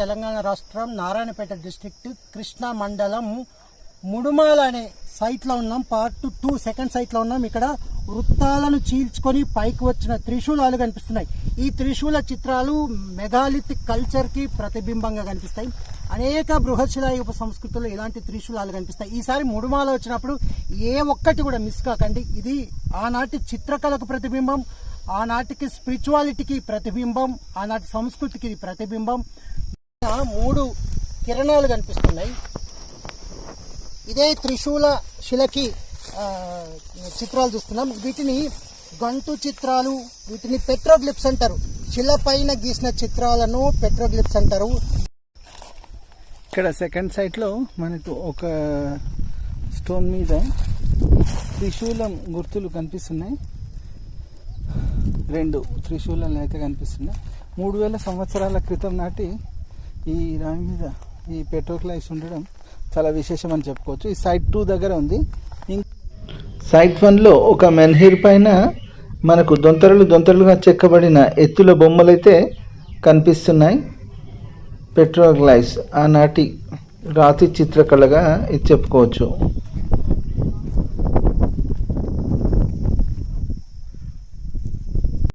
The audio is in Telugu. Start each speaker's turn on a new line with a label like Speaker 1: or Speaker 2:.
Speaker 1: తెలంగాణ రాష్ట్రం నారాయణపేట డిస్టిక్ట్ కృష్ణా మండలం ముడుమాల అనే సైట్లో ఉన్నాం. పార్ట్ టూ సెకండ్ సైట్లో ఉన్నాం. ఇక్కడ వృత్తాలను చీల్చుకొని పైకి వచ్చిన త్రిశూలాలు కనిపిస్తున్నాయి. ఈ త్రిశూల చిత్రాలు మెగాలిత్ కల్చర్కి ప్రతిబింబంగా కనిపిస్తాయి. అనేక బృహశిలాయుగ సంస్కృతుల్లో ఇలాంటి త్రిశూలాలు కనిపిస్తాయి. ఈసారి ముడుమాల వచ్చినప్పుడు ఏ ఒక్కటి కూడా మిస్ కాకండి. ఇది ఆనాటి చిత్రకళకు ప్రతిబింబం ఆనాటికి స్పిరిచువాలిటీకి ప్రతిబింబం ఆనాటి సంస్కృతికి ఇది ప్రతిబింబం. మూడు కిరణాలు కనిపిస్తున్నాయి. ఇదే త్రిశూల శిలకి చిత్రాలు చూస్తున్నాం. వీటిని గంటు చిత్రాలు వీటిని పెట్రోగ్లిప్స్ అంటారు. శిల పైన గీసిన చిత్రాలను పెట్రోగ్లిప్స్ అంటారు.
Speaker 2: ఇక్కడ సెకండ్ సైట్లో మనకు ఒక స్టోన్ మీద త్రిశూలం గుర్తులు కనిపిస్తున్నాయి. రెండు త్రిశూలం అయితే కనిపిస్తున్నాయి. మూడు వేల సంవత్సరాల క్రితం నాటి ఈ రాయి మీద ఈ పెట్రోక్లైస్ ఉండడం చాలా విశేషం అని చెప్పుకోవచ్చు. ఈ సైట్ టూ దగ్గర ఉంది. సైట్ వన్లో ఒక మెన్హీర్ పైన మనకు దొంతరలు దొంతరలుగా చెక్కబడిన ఎత్తుల బొమ్మలైతే కనిపిస్తున్నాయి. పెట్రోగ్లైస్ ఆనాటి రాతి చిత్రకళగా ఇది చెప్పుకోవచ్చు.